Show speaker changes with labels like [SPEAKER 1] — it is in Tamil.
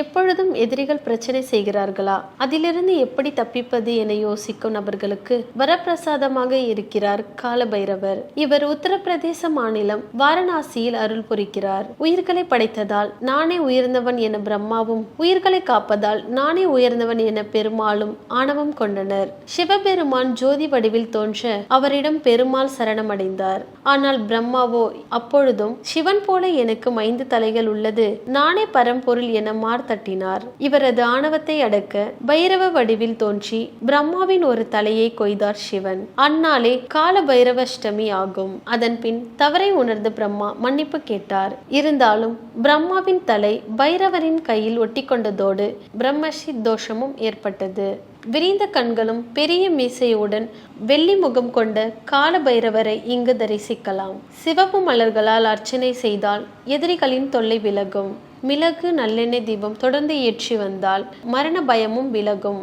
[SPEAKER 1] எப்பொழுதும் எதிரிகள் பிரச்சனை செய்கிறார்களா? அதிலிருந்து எப்படி தப்பிப்பது என யோசிக்கும் நபர்களுக்கு வரப்பிரசாதமாக இருக்கிறார் காலபைரவர். இவர் உத்தரப்பிரதேச மாநிலம் வாரணாசியில் அருள் புரிக்கிறார் உயிர்களை படைத்ததால் நானே உயர்ந்தவன் என பிரம்மாவும் உயிர்களை காப்பதால் நானே உயர்ந்தவன் என பெருமாளும் ஆணவம் கொண்டனர். சிவபெருமான் ஜோதி வடிவில் தோன்ற அவரிடம் பெருமாள் சரணமடைந்தார். ஆனால் பிரம்மாவோ அப்பொழுதும் சிவன் போல எனக்கு ஐந்து தலைகள் உள்ளது. நானே பரம்பொருள் என தட்டினார். இவரது ஆணவத்தை அடக்க பைரவ வடிவில் தோன்றி பிரம்மாவின் ஒரு தலையை கொய்தார் சிவன். அந்நாளே கால பைரவஷ்டமி ஆகும். அதன் பின் தவறை உணர்ந்து பிரம்மா மன்னிப்பு கேட்டார். இருந்தாலும் பிரம்மாவின் தலை பைரவரின் கையில் ஒட்டிக்கொண்டதோடு பிரம்மஷி தோஷமும் ஏற்பட்டது. விரிந்த கண்களும் பெரிய மீசையுடன் வெள்ளி முகம் கொண்ட கால பைரவரை இங்கு தரிசிக்கலாம். சிவப்பு மலர்களால் அர்ச்சனை செய்தால் எதிரிகளின் தொல்லை விலகும். மிளகு நல்லெண்ணெய் தீபம் தொடர்ந்து ஏற்றி வந்தால் மரண பயமும் விலகும்.